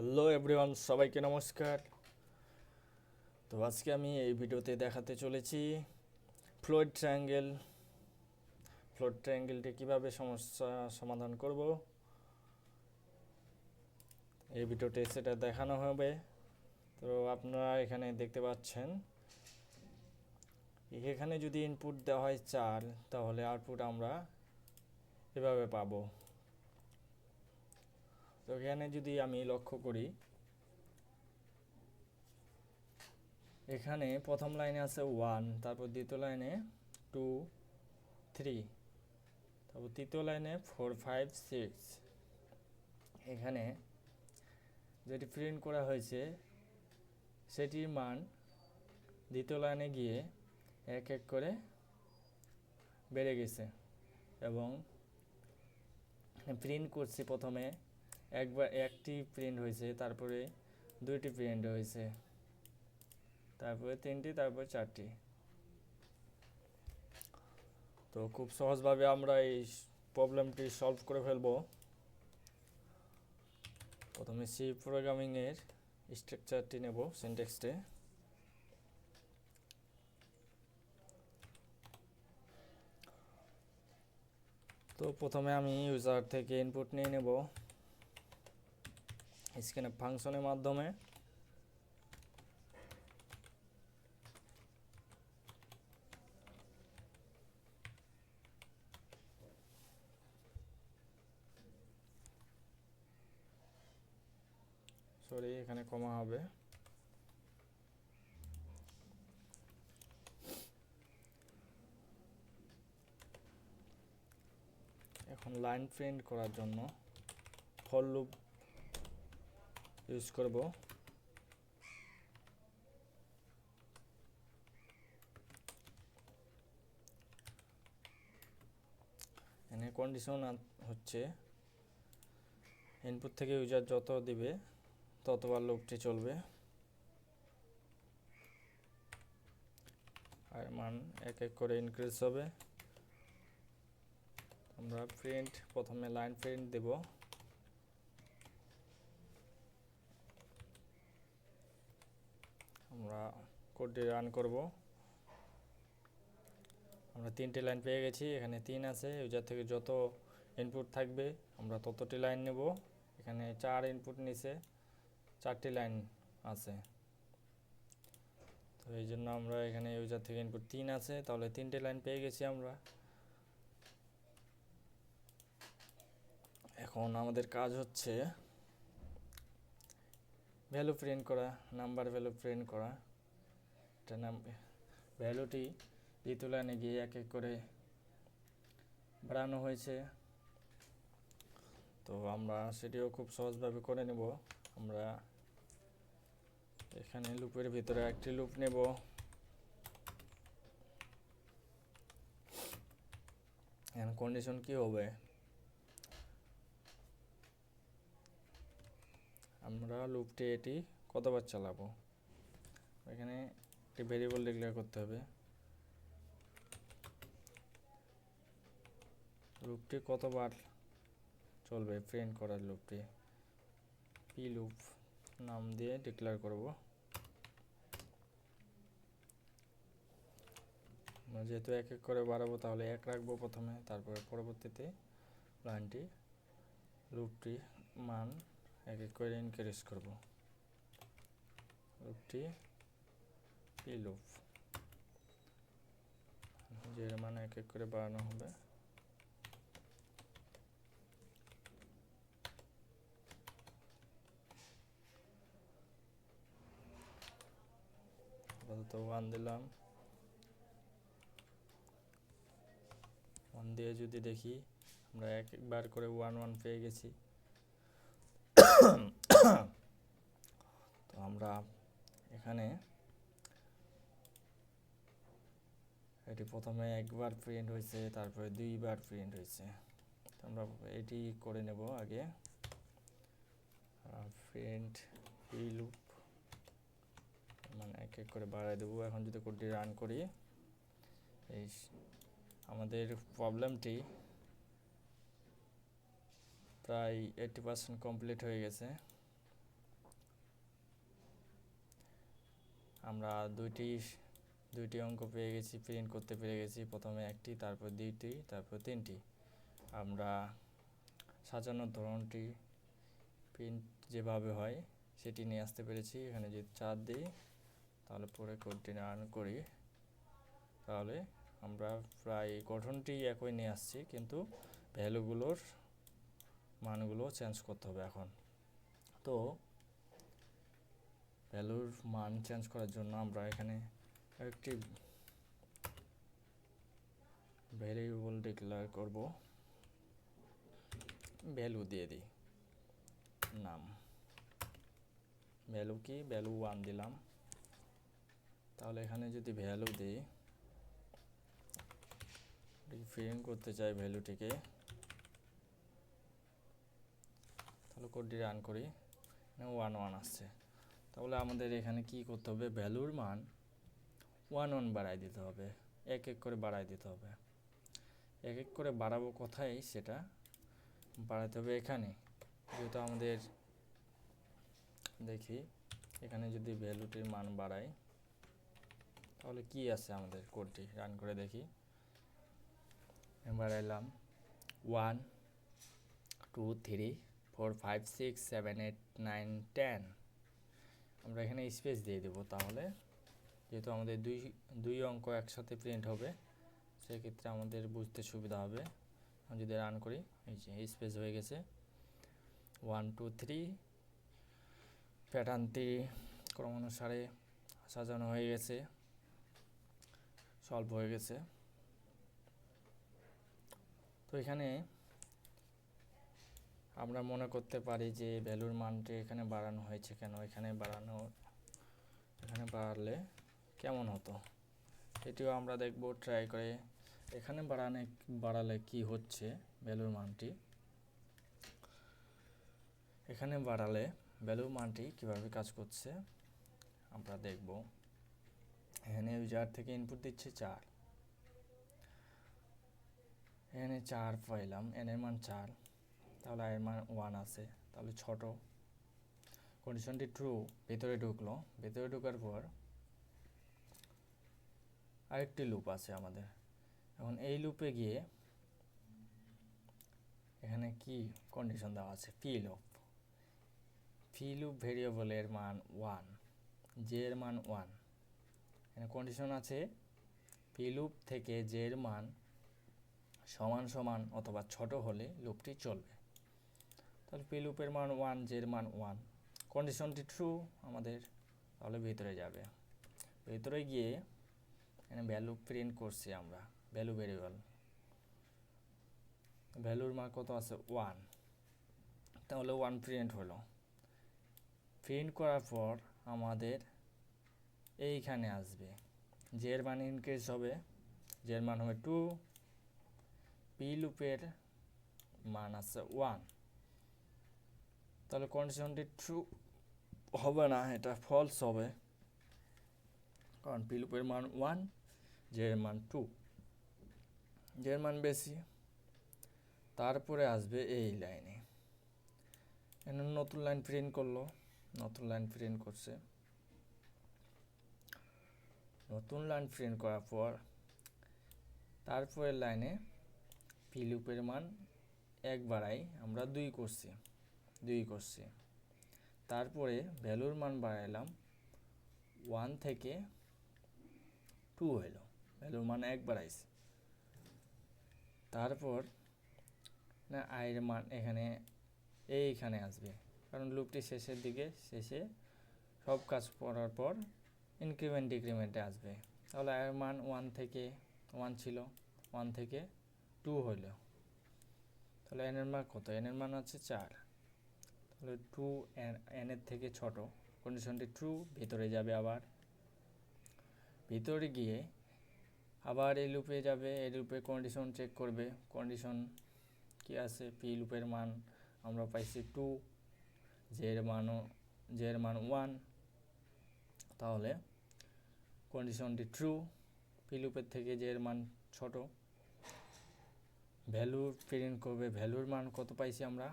Hello everyone সবাইকে নমস্কার। তো আজকে আমি এই ভিডিওতে দেখাতে চলেছি ফ্লোয়েড ট্রায়াঙ্গেল ফ্লোয়েড ট্রায়াঙ্গেলটি কীভাবে সমস্যা সমাধান করব? এই ভিডিওতে সেটা দেখানো হবে। তো আপনারা এখানে দেখতে পাচ্ছেন, এখানে যদি ইনপুট দেওয়া হয় চার, তাহলে আউটপুট আমরা এভাবে পাবো। তো এখানে যদি আমি লক্ষ্য করি, এখানে প্রথম লাইনে আছে ওয়ান তারপর দ্বিতীয় লাইনে টু থ্রি তারপর তৃতীয় লাইনে ফোর ফাইভ সিক্স এখানে যেটি প্রিন্ট করা হয়েছে, সেটির মান দ্বিতীয় লাইনে গিয়ে এক এক করে বেড়ে গেছে এবং প্রিন্ট করছি প্রথমে একবার একটি প্রিন্ট হয়েছে, তারপরে দুইটি প্রিন্ট হয়েছে, তারপরে তিনটি, তারপরে চারটি। তো খুব সহজভাবে আমরা এই প্রবলেমটি সলভ করে ফেলব। প্রথমে সি প্রোগ্রামিংয়ের স্ট্রাকচারটি নেব সিনটেক্সটে তো প্রথমে আমি ইউজার থেকে ইনপুট নিয়ে নেব। স্ক্যানে ফাংশনের মাধ্যমে। সরি এখানে কমা হবে। এখন লাইন প্রিন্ট করার জন্য ফর লুপ ইউজ করব এখানে কন্ডিশন হচ্ছে ইনপুট থেকে ইউজার যত দিবে ততবার লুপটি চলবে। আর মান এক এক করে ইনক্রিজ হবে। আমরা প্রিন্ট প্রথমে লাইন প্রিন্ট দেব। আমরা কোডটি রান করব। আমরা তিনটে লাইন পেয়ে গেছি, এখানে তিন আছে। ইউজার থেকে যত ইনপুট থাকবে, আমরা ততটি লাইন নেব। এখানে চার ইনপুট নিচে, চারটি লাইন আছে। তো এই জন্য আমরা এখানে ইউজার থেকে ইনপুট তিন আছে, তাহলে তিনটে লাইন পেয়ে গেছি আমরা। এখন আমাদের কাজ হচ্ছে ভ্যালু প্রিন্ট করা নাম্বার ভ্যালু প্রিন্ট করা, এটা নাম, ভ্যালুটি দ্বিতীয় লাইনে গিয়ে এক এক করে বাড়ানো হয়েছে। তো আমরা সেটিও খুব সহজভাবে করে নেব। আমরা এখানে লুপের ভিতরে একটি লুপ নেব। কন্ডিশন কি হবে? আমরা লুপটি এটি কতবার চালাবো? এখানে একটি ভেরিয়েবল ডিক্লেয়ার করতে হবে। লুপটি কতবার চলবে? প্রিন্ট করার লুপটি। পি লুপ নাম দিয়ে ডিক্লেয়ার করব। যেহেতু এক এক করে বাড়াবো, তাহলে এক রাখব প্রথমে, তারপরে পরবর্তীতে লাইনটি লুপটি মান এক এক করে ইনক্রিজ করব। লুপটি পি লুপ যে মান এক এক করে বাড়ানো হবে। আপাতত ওয়ান দিলাম। ওয়ান দিয়ে যদি দেখি, আমরা এক একবার করে ওয়ান ওয়ান পেয়ে গেছি। তো আমরা এখানে এটি প্রথমে একবার প্রিন্ট হয়েছে, তারপরে দুইবার প্রিন্ট হয়েছে। আমরা এটি করে নেব আগে। প্রিন্ট ই লুপ মানে এক এক করে বাড়াই দেবো। এখন যদি কোডটি রান করি, এই আমাদের প্রবলেমটি প্রায় এইটি পার্সেন্ট কমপ্লিট হয়ে গেছে। আমরা দুইটি দুইটি অঙ্ক পেয়ে গেছি প্রিন্ট করতে পেরে গেছি। প্রথমে একটি, তারপর দুইটি, তারপর তিনটি। আমরা সাজানোর ধরনটি প্রিন্ট যেভাবে হয়, সেটি নিয়ে আসতে পেরেছি। এখানে যদি চার দিই, তাহলে পরে কোডটি রান করি। তাহলে আমরা প্রায় গঠনটি একই নিয়ে আসছি, কিন্তু ভ্যালুগুলোর মানগুলো চেঞ্জ করতে হবে এখন। তো ভ্যালুর মান চেঞ্জ করার জন্য আমরা এখানে একটি ভ্যারিয়েবল ডিক্লেয়ার করব। ভ্যালু দিয়ে দিই। নাম। ভ্যালু কি? ভ্যালু ওয়ান দিলাম। তাহলে এখানে যদি ভ্যালু দিই প্রিন্ট করতে চাই ভ্যালুটিকে তাহলে কোডটি রান করি। ওয়ান ওয়ান আসছে। তাহলে আমাদের এখানে কি করতে হবে? ভ্যালুর মান ওয়ান ওয়ান বাড়াই দিতে হবে। এক এক করে বাড়াই দিতে হবে। এক এক করে বাড়াবো কোথায়? সেটা বাড়াতে হবে এখানে। যেহেতু আমাদের, দেখি, এখানে যদি ভ্যালুটির মান বাড়াই, তাহলে কি আছে আমাদের কোডটি রান করে দেখি। বাড়াইলাম one two three four five six seven eight nine ten আমরা এখানে স্পেস দিয়ে দেবো তাহলে। যেহেতু আমাদের দুই দুই অঙ্ক একসাথে প্রিন্ট হবে, সেক্ষেত্রে আমাদের বুঝতে সুবিধা হবে। আমি যদি রান করি, এই যে স্পেস হয়ে গেছে। ওয়ান টু থ্রি প্যাটার্নটি ক্রমানুসারে সাজানো হয়ে গেছে। সলভ হয়ে গেছে। তো এখানে আমরা মনে করতে পারি যে ভ্যালুর মানটি এখানে বাড়ানো হয়েছে কেন? এখানে বাড়ানো, এখানে বাড়ালে কেমন হতো? এটিও আমরা দেখব ট্রাই করে। এখানে বাড়ানে, বাড়ালে কি হচ্ছে ভ্যালুর মানটি? এখানে বাড়ালে ভ্যালুর মানটি কীভাবে কাজ করছে আমরা দেখব। এখানে ইউজার থেকে ইনপুট দিচ্ছে চার। এখানে চার পাইলাম এনের মান চার। তাহলে এর মান ওয়ান আছে। তাহলে ছোট। কন্ডিশনটি ট্রু ভেতরে ঢুকলো। ভেতরে ঢোকার পর আরেকটি লুপ আছে আমাদের। এখন এই লুপে গিয়ে এখানে কি কন্ডিশন দেওয়া আছে? ফি লুপ ফি লুপ ভেরিয়েবলের মান ওয়ান জে এর মান ওয়ান এখানে কন্ডিশন আছে ফি লুপ থেকে জে এর মান সমান সমান অথবা ছোট হলে লুপটি চলবে। তাহলে পি লুপের মান ওয়ান জের মান ওয়ান কন্ডিশনটি ট্রু আমাদের তাহলে ভিতরে যাবে। ভিতরে গিয়ে এখানে ভ্যালু প্রিন্ট করছি আমরা ভ্যালু ভেরিয়েবল ভ্যালুর মান কত আছে? ওয়ান তাহলে ওয়ান প্রিন্ট হলো। প্রিন্ট করার পর আমাদের এইখানে আসবে। জের মান ইনক্রিজ হবে জের মান হবে টু পি লুপের মান আছে ওয়ান তাহলে কন্ডিশনটি ট্রু হবে না, এটা ফলস হবে। কারণ পি লুপের মান ওয়ান জের মান টু জের মান বেশি, তারপরে আসবে এই লাইনে। এখানে নতুন লাইন প্রিন্ট করল, নতুন লাইন প্রিন্ট করছে। নতুন লাইন প্রিন্ট করার পর তারপরে লাইনে পি লুপের মান এক বাড়াই, আমরা দুই করছি। দুই করছি। তারপরে ভ্যালুর মান বাড়াইলাম ওয়ান থেকে টু হইল। ভ্যালুর মান এক বাড়াইছি। তারপর না আয়ের মান এখানে এইখানে আসবে। কারণ লুপটি শেষের দিকে, শেষে সব কাজ করার পর ইনক্রিমেন্ট ডিক্রিমেন্টে আসবে। তাহলে আয়ের মান ওয়ান থেকে ওয়ান ছিল ওয়ান থেকে টু হইল। তাহলে এনের মান কত? এনের মান আছে চার। টু এনের থেকে ছোট। কন্ডিশনটি ট্রু ভিতরে যাবে আবার। ভিতরে গিয়ে আবার এই লুপে যাবে, এই লুপে কন্ডিশন চেক করবে। কন্ডিশন কি আছে? পি লুপের মান আমরা পাইছি টু জের মানও জের মান ওয়ান তাহলে কন্ডিশনটি ট্রু পি লুপের থেকে জের মান ছোট। ভ্যালু প্রিন্ট করবে। ভ্যালুর মান কত পাইছি আমরা?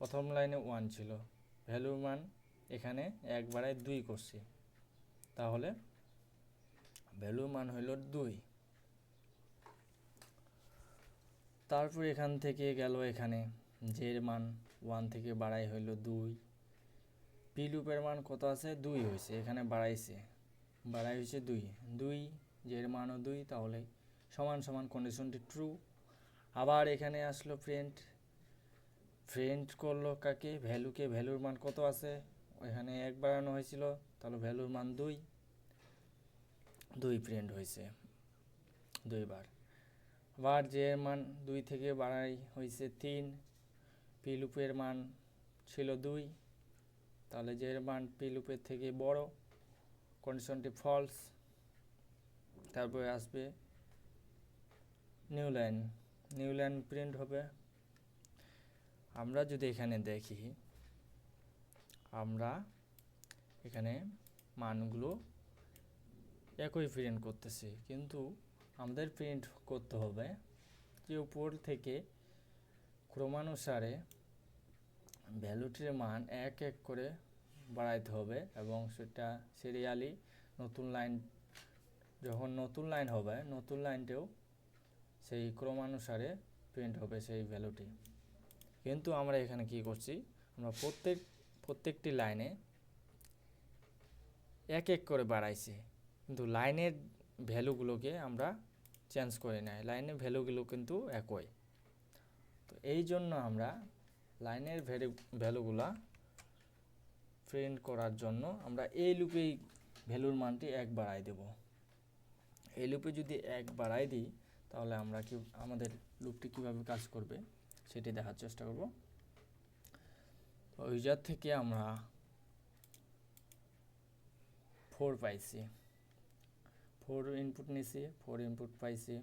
প্রথম লাইনে ওয়ান ছিল। ভ্যালুর মান এখানে এক বাড়ায় দুই করছি। তাহলে ভ্যালুর মান হইল দুই। তারপর এখান থেকে গেল এখানে জের মান ওয়ান থেকে বাড়াই হইল দুই। পি লুপের মান কত আছে? দুই হয়েছে এখানে বাড়াইছে। বাড়াই হয়েছে দুই। দুই জের মানও দুই, তাহলে সমান সমান কন্ডিশনটি ট্রু আবার এখানে আসলো প্রিন্ট প্রিন্ট করল কাকে? ভ্যালুকে ভ্যালুর মান কত আছে? এখানে এক বাড়ানো হয়েছিল, তাহলে ভ্যালুর মান দুই। দুই প্রিন্ট হয়েছে দুইবার আবার যে এর মান দুই থেকে বাড়াই হয়েছে তিন পি লুপের মান ছিল দুই। তাহলে যে এর মান পি লুপের থেকে বড় কন্ডিশনটি ফলস তারপরে আসবে new line new line print হবে। আমরা যদি এখানে দেখি, আমরা এখানে মানগুলো একই প্রিন্ট করতেছি। কিন্তু আমাদের প্রিন্ট করতে হবে যে উপর থেকে ক্রমানুসারে ভ্যালুটির মান এক এক করে বাড়াইতে হবে এবং সেটা সিরিয়ালি নতুন লাইন যখন নতুন লাইন হবে, নতুন লাইনটেও সেই ক্রমানুসারে প্রিন্ট হবে সেই ভ্যালুটি কিন্তু আমরা এখানে কি করছি? আমরা প্রত্যেক, প্রত্যেকটি লাইনে এক এক করে বাড়াইছি। কিন্তু লাইনের ভ্যালুগুলোকে আমরা চেঞ্জ করে নেয় লাইনের ভ্যালুগুলো কিন্তু একই। তো এই জন্য আমরা লাইনের ভ্যালু, ভ্যালুগুলা প্রিন্ট করার জন্য আমরা এই লুপেই ভ্যালুর মানটি এক বাড়াই দেব। এই লুপে যদি এক বাড়াই দিই, তাহলে আমরা কি, আমাদের লুপটি কীভাবে কাজ করবে? সেটি দেখার চেষ্টা করব। ওই জার থেকে আমরা ফোর পাইছি। ফোর ইনপুট নিছি ফোর ইনপুট পাইছি।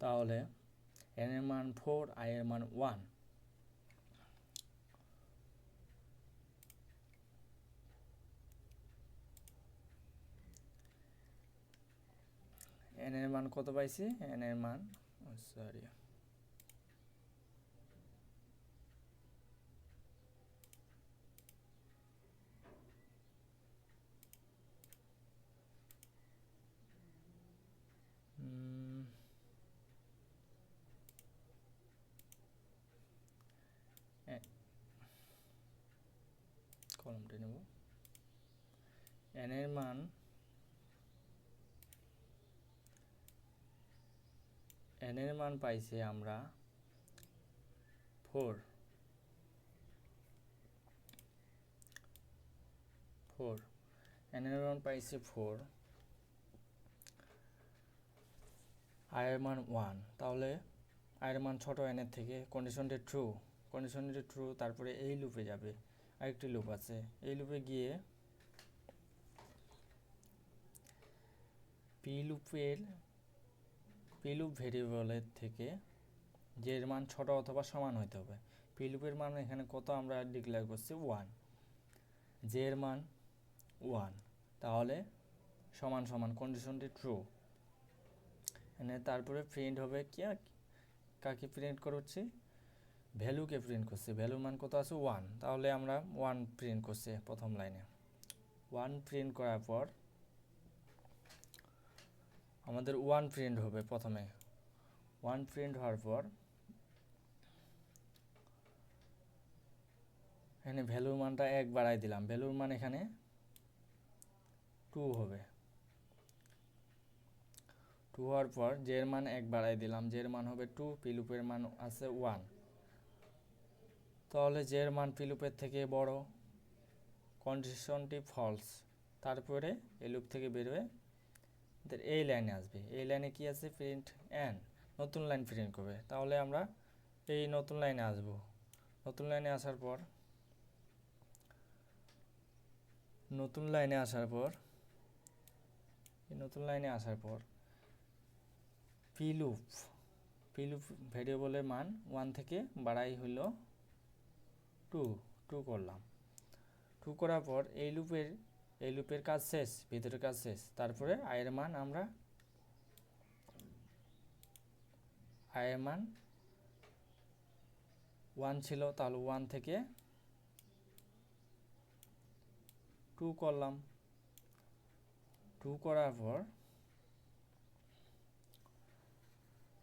তাহলে এন এর মান ফোর আই এর মান ওয়ান এন এর মান কত পাইছি? এন এর মান সরি কলমটা নেব এন এর মান এন এর মান পাইছি আমরা ফোর ফোর এন এর মান পাইছি ফোর আয়ের মান ওয়ান তাহলে আয়ের মান ছোট এনের থেকে কন্ডিশনটি ট্রু কন্ডিশনটি ট্রু তারপরে এই লুপে যাবে। আরেকটি লুপ আছে। এই লুপে গিয়ে পি লুপের পি লুপ ভেরিয়েবলের থেকে যে এর মান ছোট অথবা সমান হতে হবে। পি লুপের মান এখানে কত আমরা ডিক্লেয়ার করছি? ওয়ান যে এর মান ওয়ান তাহলে সমান সমান কন্ডিশনটি ট্রু এনে তারপরে প্রিন্ট হবে কি কাকে প্রিন্ট করছি? ভ্যালুকে প্রিন্ট করছি। ভ্যালুর মান কত আছে? ওয়ান তাহলে আমরা ওয়ান প্রিন্ট করছি প্রথম লাইনে ওয়ান প্রিন্ট করার পর আমাদের ওয়ান প্রিন্ট হবে প্রথমে। ওয়ান প্রিন্ট হওয়ার পর, এখানে ভ্যালুর মানটা এক বাড়াই দিলাম। ভ্যালুর মান এখানে টু হবে। টু হওয়ার পর জের মান এক বাড়াই দিলাম। জের মান হবে টু পিলুপের মান আছে ওয়ান তাহলে জের মান পিলুপের থেকে বড়। কন্ডিশনটি ফলস তারপরে এই লুপ থেকে আমাদের এই লাইনে আসবে। এই লাইনে কি আছে? প্রিন্ট এন নতুন লাইন প্রিন্ট করবে। তাহলে আমরা এই নতুন লাইনে আসব। নতুন লাইনে আসার পর, নতুন লাইনে আসার পর, এই নতুন লাইনে আসার পর পি লুপ পি লুপ ভেরিয়েবলের মান ওয়ান থেকে বাড়াই হইল টু টু করলাম। টু করার পর এই লুপের এই লুপের কাজ শেষ, ভিতরের কাজ শেষ। তারপরে আয়ের মান আমরা আয়ের মান ওয়ান ছিল, তাহলে ওয়ান থেকে টু করলাম। টু করার পর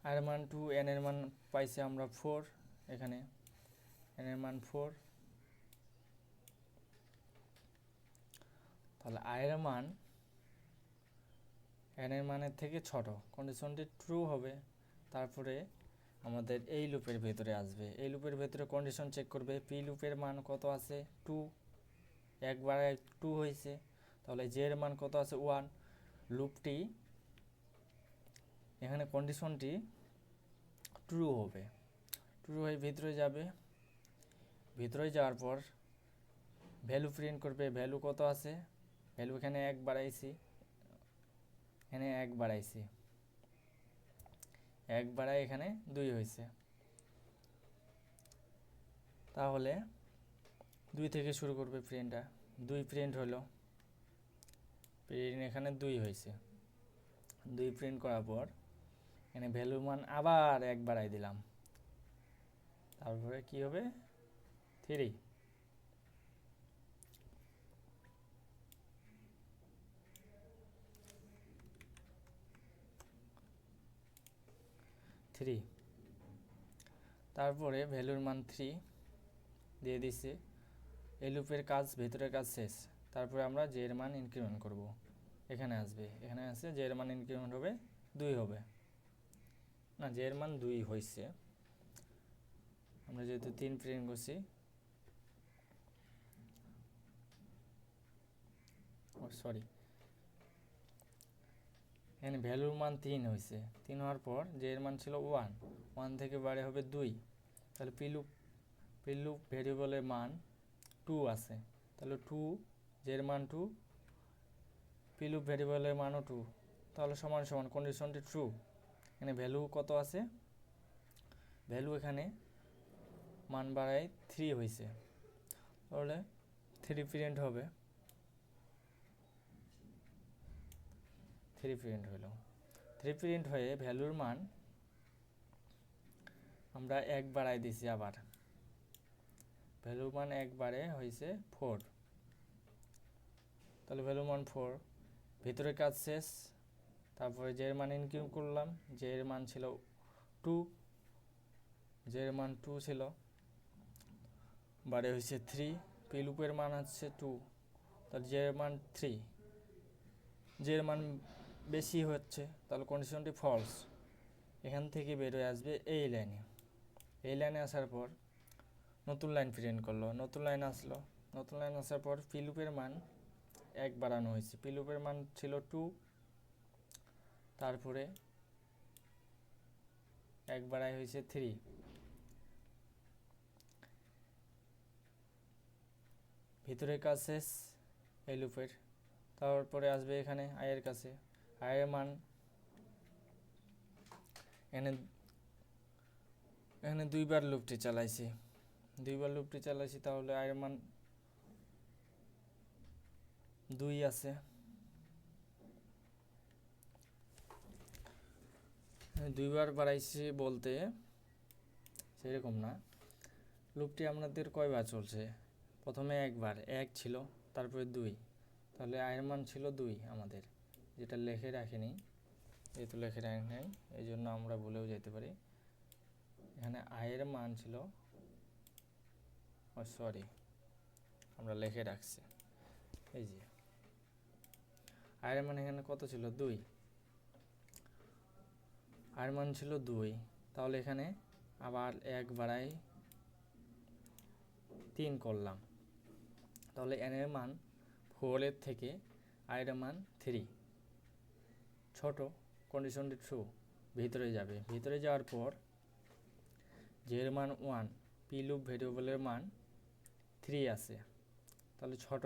আয়ের মান টু এন এর মান পাইছি আমরা ফোর এখানে। এন এর মান ফোর তাহলে আয়ের মান এন এর মানের থেকে ছোট। কন্ডিশনটি ট্রু হবে। তারপরে আমাদের এই লুপের ভেতরে আসবে। এই লুপের ভেতরে কন্ডিশন চেক করবে। পি লুপের মান কত আছে? টু একবার টু হয়েছে। তাহলে জে এর মান কত আছে? ওয়ান লুপটি, এখানে কন্ডিশনটি ট্রু হবে। ট্রু হয়ে ভিতরে যাবে। ভিতরে যাওয়ার পর ভ্যালু প্রিন্ট করবে। ভ্যালু কত আছে? ভ্যালু এখানে এক বাড়াইছি। এখানে এক বাড়াইছি। এক বাড়াই এখানে দুই হয়েছে। তাহলে দুই থেকে শুরু করবে প্রিন্টটা। দুই প্রিন্ট হলো। প্রিন্ট এখানে দুই হয়েছে। দুই প্রিন্ট করার পর এখানে ভ্যালু মান আবার এক বাড়াই দিলাম। তারপরে কি হবে? থ্রি। থ্রি তারপরে ভ্যালুর মান থ্রি দিয়ে দিছে। এই লুপের কাজ ভেতরের কাজ শেষ। তারপরে আমরা জে এর মান ইনক্রিমেন্ট করব। এখানে আসবে। এখানে আসে জের মান ইনক্রিমেন্ট হবে দুই হবে। না জের মান দুই হয়েছে। আমরা যেহেতু তিন প্রিন্ট করছি। সরি এখানে ভ্যালুর মান তিন হয়েছে তিন হওয়ার পর যে এর মান ছিল ওয়ান ওয়ান থেকে বাড়ে হবে দুই। তাহলে পিলুপ পিলুপ ভেরিয়েবলের মান টু আছে। তাহলে টু জের মান টু পিলুপ ভেরিয়েবলের মানও টু তাহলে সমান সমান কন্ডিশনটি ট্রু এখানে ভ্যালু কত আছে? ভ্যালু এখানে মান বাড়ায় থ্রি হয়েছে তাহলে থ্রি প্রিন্ট হবে। থ্রি প্রিন্ট হলো। থ্রি প্রিন্ট হয়ে ভ্যালুর মান আমরা এক বাড়াই দিছি আবার। ভ্যালুর মান একবারে হয়েছে ফোর। তাহলে ভ্যালু মান ফোর। ভিতরের কাজ শেষ। তারপরে এর মান ইনক্রিম করলাম এর মান ছিল টু এর মান টু ছিল বারে হয়েছে থ্রি, পি লুপের মান হচ্ছে টু। যে এর মান থ্রি এর মান বেশি হচ্ছে, তাহলে কন্ডিশনটি ফলস এখান থেকে বেরোয় আসবে এই লাইনে এই লাইনে আসার পর নতুন লাইন প্রিন্ট করল। নতুন লাইন আসলো। নতুন লাইন আসার পর পিলুপের মান এক বাড়ানো হয়েছে। পিলুপের মান ছিল টু তারপরে এক বাড়াই হয়েছে থ্রি ভিতরের কাজ শেষ এই লুপের তারপরে আসবে এখানে আয়ের কাছে। আয়ের মান এখানে এখানে দুইবার লুপটি চালাইছি। দুইবার লুপটি চালাইছি তাহলে আয়ের মান দুই আছে। দুইবার বাড়াইছি বলতে সেরকম না। লুপটি আপনাদের কয়বার চলছে? প্রথমে একবার, এক ছিল, তারপরে দুই। তাহলে আয়ের ছিল দুই আমাদের। যেটা লেখে রাখিনি, যেহেতু লেখে রাখি নাই এই জন্য আমরা বলেও যেতে পারি। এখানে আয়ের মান ছিল, ও সরি আমরা লেখে রাখছি। এই যে আয়ের মান এখানে কত ছিল? দুই। আয়ের মান ছিল দুই, তাহলে এখানে আবার এক বাড়াই তিন করলাম। তাহলে এন এর মান ফোরের থেকে আয়ের মান থ্রি ছোট কন্ডিশনটি ট্রু ভিতরে যাবে। ভিতরে যাওয়ার পর জের মান ওয়ান পি লুপ ভেরিয়েবলের মান থ্রি আছে। তাহলে ছোট।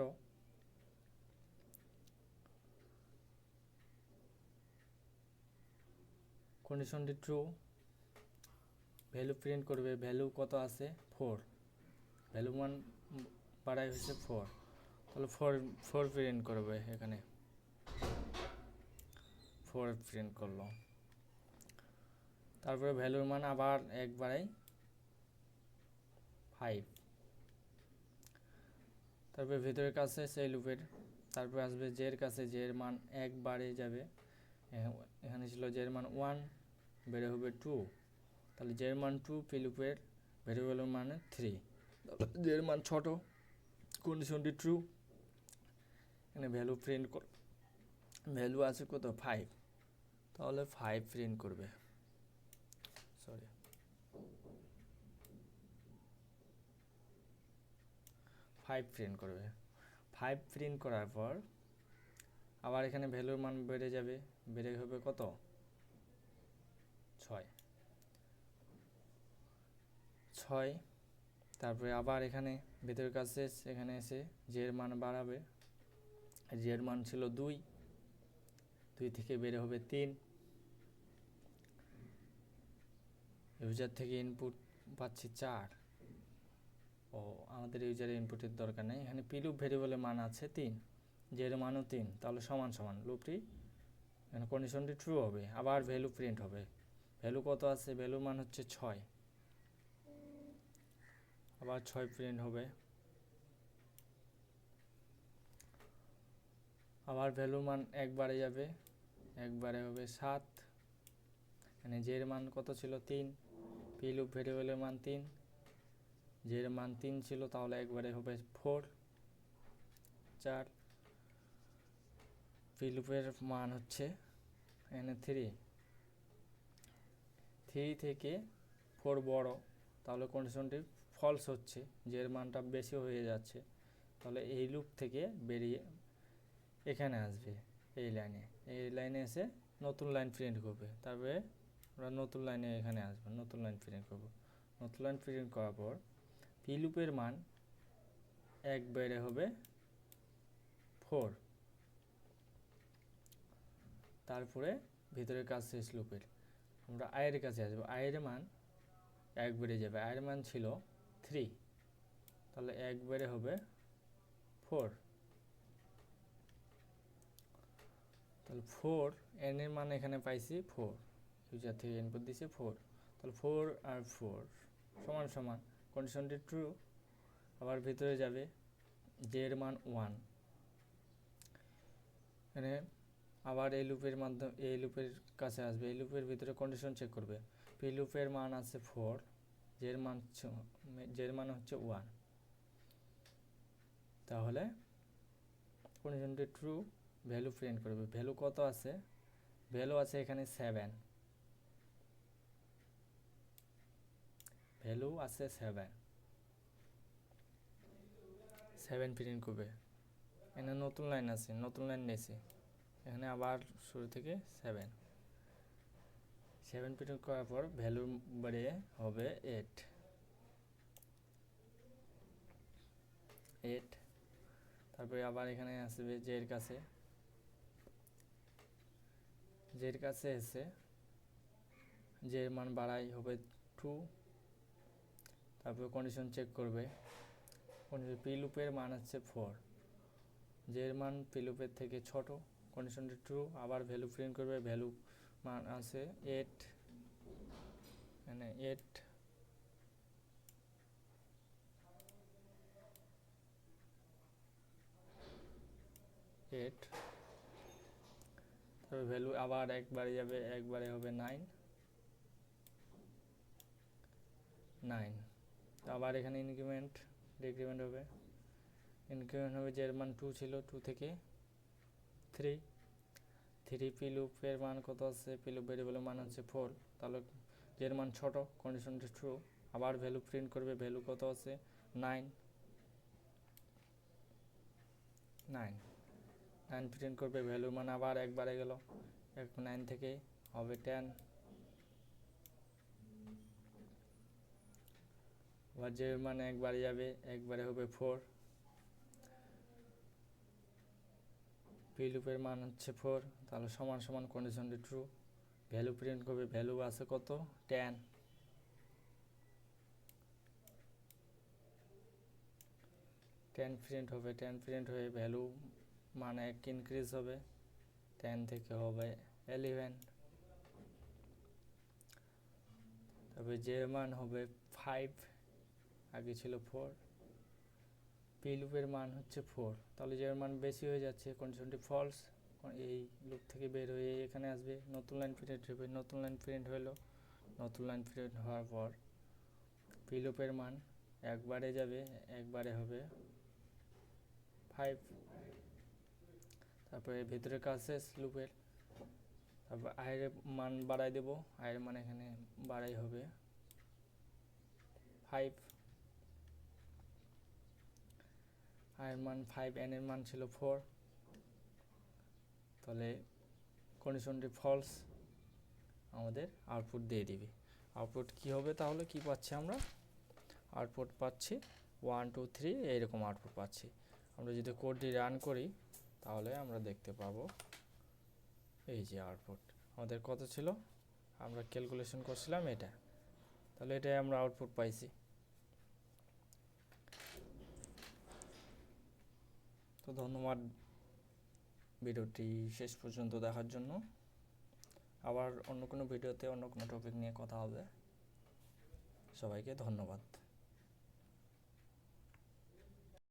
কন্ডিশনটি ট্রু ভ্যালু প্রিন্ট করবে ভ্যালু কত আছে? ফোর ভ্যালু মান বাড়াই হচ্ছে ফোর তাহলে ফোর ফোর প্রিন্ট করবে এখানে। ফোর প্রিন্ট করল। তারপরে ভ্যালুর মান আবার এক বাড়াই ফাইভ তারপরে ভিতরের কাছে সেই লুপের তারপর আসবে জের কাছে জের মান এক বাড়ে যাবে। এখা- এখানে ছিল জের মান ওয়ান বেড়ে হবে টু তাহলে জের মান টু পিলুপের ভেরিয়েবলের মানে থ্রি জের মান ছোট কন্ডিশনটি ট্রু এখানে ভ্যালু প্রিন্ট কর ভ্যালু আছে কত? ফাইভ তাহলে ফাইভ প্রিন্ট করবে। সরি ফাইভ প্রিন্ট করবে। ফাইভ প্রিন্ট করার পর আবার এখানে ভ্যালুর মান বেড়ে যাবে। বেড়ে হবে কত? ছয়। ছয়। তারপরে আবার এখানে ভেতরের কাছে এখানে এসে জের মান বাড়াবে। জের মান ছিল দুই। দুই থেকে বেড়ে হবে তিন। ইউজার থেকে ইনপুট পাচ্ছি চার। ও, আমাদের ইউজারের ইনপুটের দরকার নেই। এখানে পিলুপ ভেরিয়েবলের মান আছে তিন। জের মানও তিন। তাহলে সমান সমান। লুপটি এখানে কন্ডিশনটি ট্রু হবে। আবার ভ্যালু প্রিন্ট হবে। ভ্যালু কত আছে? ভ্যালুর মান হচ্ছে ছয়। আবার ছয় প্রিন্ট হবে। আবার ভ্যালুর মান একবারে যাবে। একবারে হবে সাত। এখানে জের মান কত ছিল? তিন। পি লুপ ভেরিয়েবলের মান তিন। জের মান তিন ছিল তাহলে একবারে হবে ফোর। চার। পি লুপের মান হচ্ছে এখানে থ্রি। থ্রি থেকে ফোর বড়, তাহলে কন্ডিশনটি ফলস হচ্ছে জের মানটা বেশি হয়ে যাচ্ছে। তাহলে এই লুপ থেকে বেরিয়ে এখানে আসবে, এই লাইনে এই লাইনে এসে নতুন লাইন প্রিন্ট করবে। তারপরে আমরা নতুন লাইনে এখানে আসব, নতুন লাইন প্রিন্ট করব। নতুন লাইন প্রিন্ট করার পর পি লুপের মান এক বেড়ে হবে ফোর তারপরে ভিতরের কাজ শেষ লুপের আমরা আয়ের কাছে আসব। আয়ের মান এক বেড়ে যাবে। আয়ের মান ছিল থ্রি তাহলে এক বেড়ে হবে ফোর তাহলে ফোর এন এর মান এখানে পাইছি ফোর ইউজার থেকে ইনপুট দিছে ফোর তাহলে ফোর আর ফোর সমান সমান। কন্ডিশনটি ট্রু আবার ভিতরে যাবে জে এর মান ওয়ান এখানে আবার এই লুপের মাধ্যমে এই লুপের কাছে আসবে। এই লুপের ভিতরে কন্ডিশন চেক করবে। পি লুপের মান আছে ফোর জের মান জের মান হচ্ছে ওয়ান তাহলে কন্ডিশনটি ট্রু ভ্যালু প্রিন্ট করবে। ভ্যালু কত আছে? ভ্যালু আছে এখানে সেভেন ভ্যালু আছে সেভেন সেভেন প্রিন্ট করবে। এখানে নতুন লাইন আছে, নতুন লাইন নিয়েছে। এখানে আবার শুরু থেকে সেভেন সেভেন প্রিন্ট করার পর ভ্যালু বাড়ে হবে এইট এইট তারপরে আবার এখানে আসবে জের কাছে। জের কাছে এসে জের মান বাড়াই হবে টু তারপরে কন্ডিশন চেক করবে। কন্ডিশন পি লুপের মান হচ্ছে ফোর জের মান পি লুপের থেকে ছোট কন্ডিশনটি ট্রু আবার ভ্যালু প্রিন্ট করবে ভ্যালু মান আছে এইট মানে এইট এইট তবে ভ্যালু আবার একবারে যাবে, একবারে হবে নাইন নাইন আবার এখানে ইনক্রিমেন্ট ডিক্রিমেন্ট হবে। ইনক্রিমেন্ট হবে এর মান টু ছিল টু থেকে থ্রি থ্রি পি লুপের মান কত আছে? পি লুপ ভেরিয়েবলের মান হচ্ছে ফোর তাহলে যের মান ছোট কন্ডিশনটি ট্রু আবার ভ্যালু প্রিন্ট করবে ভ্যালু কত আছে? নাইন নাইন নাইন প্রিন্ট করবে ভ্যালু মান আবার একবারে গেল। এক নাইন থেকে হবে টেন আবার যে মানে একবারে যাবে, একবারে হবে ফোর পি লুপের মান হচ্ছে ফোর তাহলে সমান সমান কন্ডিশনটি ট্রু ভ্যালু প্রিন্ট করবে ভ্যালু আছে কত? টেন টেন প্রিন্ট হবে টেন প্রিন্ট হয়ে ভ্যালু মানে এক ইনক্রিজ হবে টেন থেকে হবে এলিভেন তবে যে মান হবে ফাইভ আগে ছিল ফোর পি লুপের মান হচ্ছে ফোর তাহলে যে মান বেশি হয়ে যাচ্ছে কন্ডিশনটি ফলস এই লুপ থেকে বের হয়ে এখানে আসবে, নতুন লাইন প্রিন্ট হবে, নতুন লাইন প্রিন্ট হলো, নতুন লাইন প্রিন্ট হওয়ার পর পি লুপের মান একবারে যাবে, একবারে হবে ফাইভ তারপরে ভিতরে কাজ শেষ লুপের তারপর আয়ের মান বাড়াই দেব আয়ের মান এখানে বাড়াই হবে ফাইভ আয়ের মান ফাইভ এন এর মান ছিল ফোর তাহলে কন্ডিশনটি ফলস আমাদের আউটপুট দিয়ে দিবে। আউটপুট কি হবে তাহলে কি পাচ্ছি আমরা? আউটপুট পাচ্ছি ওয়ান টু থ্রি এইরকম আউটপুট পাচ্ছি। আমরা যদি কোডটি রান করি, তাহলে আমরা দেখতে পাবো এই যে আউটপুট আমাদের কত ছিল? আমরা ক্যালকুলেশন করছিলাম এটা। তাহলে এটাই আমরা আউটপুট পাইছি। তো ধন্যবাদ ভিডিওটি শেষ পর্যন্ত দেখার জন্য। আবার অন্য কোনো ভিডিওতে অন্য কোনো টপিক নিয়ে কথা হবে। সবাইকে ধন্যবাদ।